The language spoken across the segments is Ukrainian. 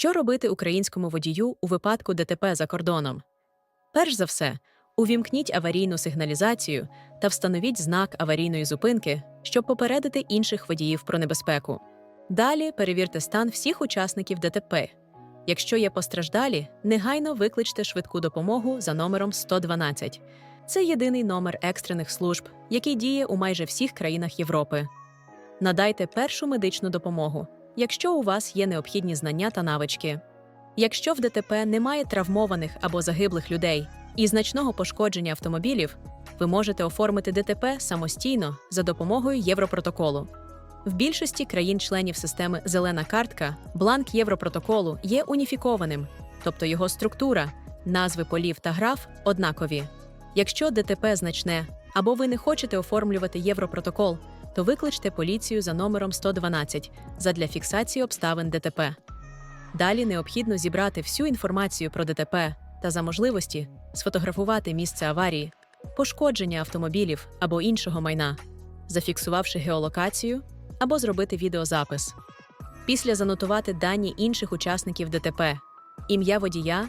Що робити українському водію у випадку ДТП за кордоном? Перш за все, увімкніть аварійну сигналізацію та встановіть знак аварійної зупинки, щоб попередити інших водіїв про небезпеку. Далі перевірте стан всіх учасників ДТП. Якщо є постраждалі, негайно викличте швидку допомогу за номером 112. Це єдиний номер екстрених служб, який діє у майже всіх країнах Європи. Надайте першу медичну допомогу, якщо у вас є необхідні знання та навички. Якщо в ДТП немає травмованих або загиблих людей і значного пошкодження автомобілів, ви можете оформити ДТП самостійно за допомогою Європротоколу. В більшості країн-членів системи Зелена картка бланк Європротоколу є уніфікованим, тобто його структура, назви полів та граф однакові. Якщо ДТП значне або ви не хочете оформлювати Європротокол, то викличте поліцію за номером 112 задля фіксації обставин ДТП. Далі необхідно зібрати всю інформацію про ДТП та за можливості сфотографувати місце аварії, пошкодження автомобілів або іншого майна, зафіксувавши геолокацію або зробити відеозапис. Після занотувати дані інших учасників ДТП, ім'я водія,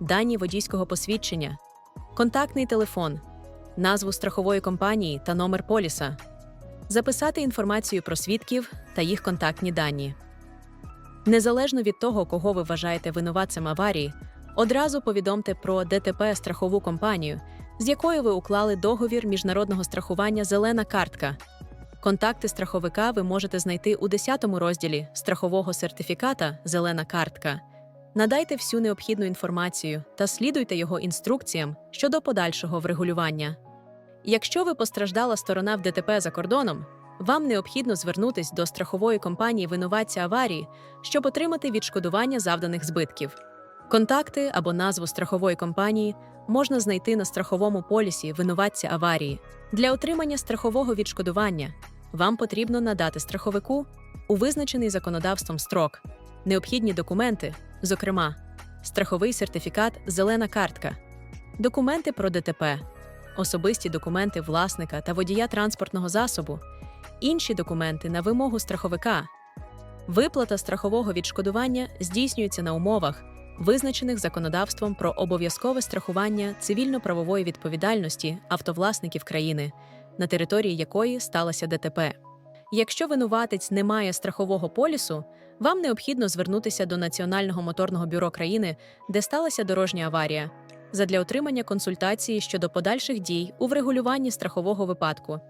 дані водійського посвідчення, контактний телефон, назву страхової компанії та номер поліса, записати інформацію про свідків та їх контактні дані. Незалежно від того, кого ви вважаєте винуватцем аварії, одразу повідомте про ДТП страхову компанію, з якою ви уклали договір міжнародного страхування Зелена картка. Контакти страховика ви можете знайти у 10 розділі страхового сертифіката Зелена картка. Надайте всю необхідну інформацію та слідуйте його інструкціям щодо подальшого врегулювання. Якщо ви постраждала сторона в ДТП за кордоном, вам необхідно звернутись до страхової компанії винуватця аварії, щоб отримати відшкодування завданих збитків. Контакти або назву страхової компанії можна знайти на страховому полісі винуватця аварії. Для отримання страхового відшкодування вам потрібно надати страховику у визначений законодавством строк, необхідні документи, зокрема, страховий сертифікат Зелена картка, документи про ДТП, особисті документи власника та водія транспортного засобу, інші документи на вимогу страховика. Виплата страхового відшкодування здійснюється на умовах, визначених законодавством про обов'язкове страхування цивільно-правової відповідальності автовласників країни, на території якої сталося ДТП. Якщо винуватець не має страхового полісу, вам необхідно звернутися до Національного моторного бюро країни, де сталася дорожня аварія, задля отримання консультації щодо подальших дій у врегулюванні страхового випадку.